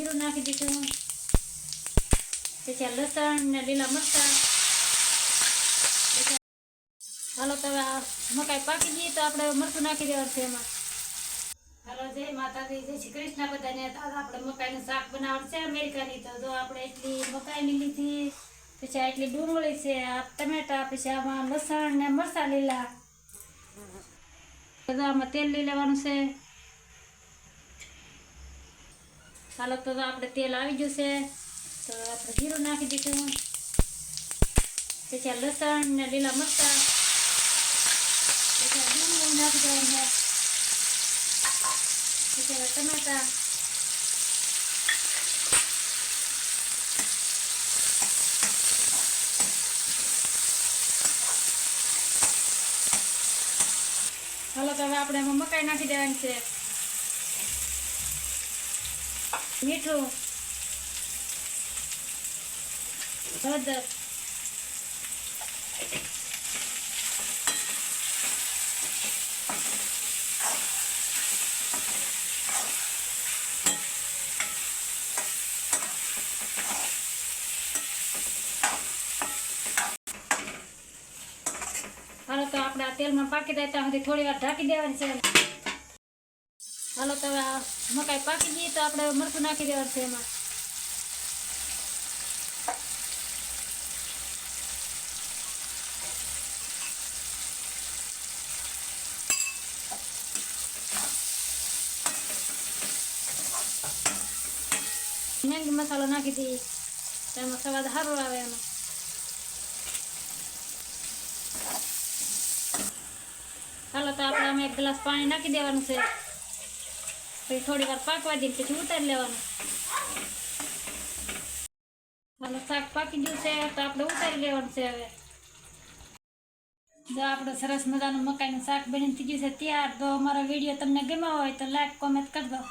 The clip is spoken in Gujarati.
જીરું નાખી દીધું પછી આ લસણ ને લીલા મરચાં પછી હાલો તો હવે આ મકાઈ પાકી ગઈ તો આપણે મરચું નાખી દેવાનું છે એમાં હાલો જય માતાજી જય શ્રી કૃષ્ણ બધાને તો આજે આપણે મકાઈનું શાક બનાવવાનું છે અમેરિકાની તો જો આપણે એટલી મકાઈની લીધી પછી આ એટલી ડુંગળી છે આ ટમેટા પછી આમાં લસણ ને મરચાં લીલા તો આમાં તેલ લઈ લેવાનું છે હાલો, તો આપણે તેલ આવી ગયું છે. તો આપણે જીરું નાખી દીધું. પછી લસણ ને લીલા મરચા. પછી આ નાખી દેવાનું. પછી ટમેટા. હાલો, તો હવે આપણે એમાં મકાઈ નાખી દેવાની છે. મીઠું હળદર હાલો તો આપણે આ તેલમાં પાકી જાય ત્યાં સુધી થોડી વાર ઢાંકી દેવાની છે હાલો તો આ મકાઈ પાકી જઈએ તો આપણે મરચું નાખી દેવાનું છે એમાં. મેંગી મસાલો નાખી દઈએ તો એમાં સ્વાદ સારો આવે એનો. હાલો તો આપણે આમાં એક ગ્લાસ પાણી નાખી દેવાનું છે. પછી થોડી વાર પાકવા દઈએ પછી ઉતારી લેવાનું. હાલો, શાક પાકી ગયું છે, તો આપણે ઉતારી લેવાનું છે હવે. જો આપણે સરસ મજાનું મકાઈનું શાક બની થઈ ગયું છે, ત્યાર. તો અમારો વીડિયો તમને ગમ્યો હોય તો લાઈક કોમેન્ટ કરી દો.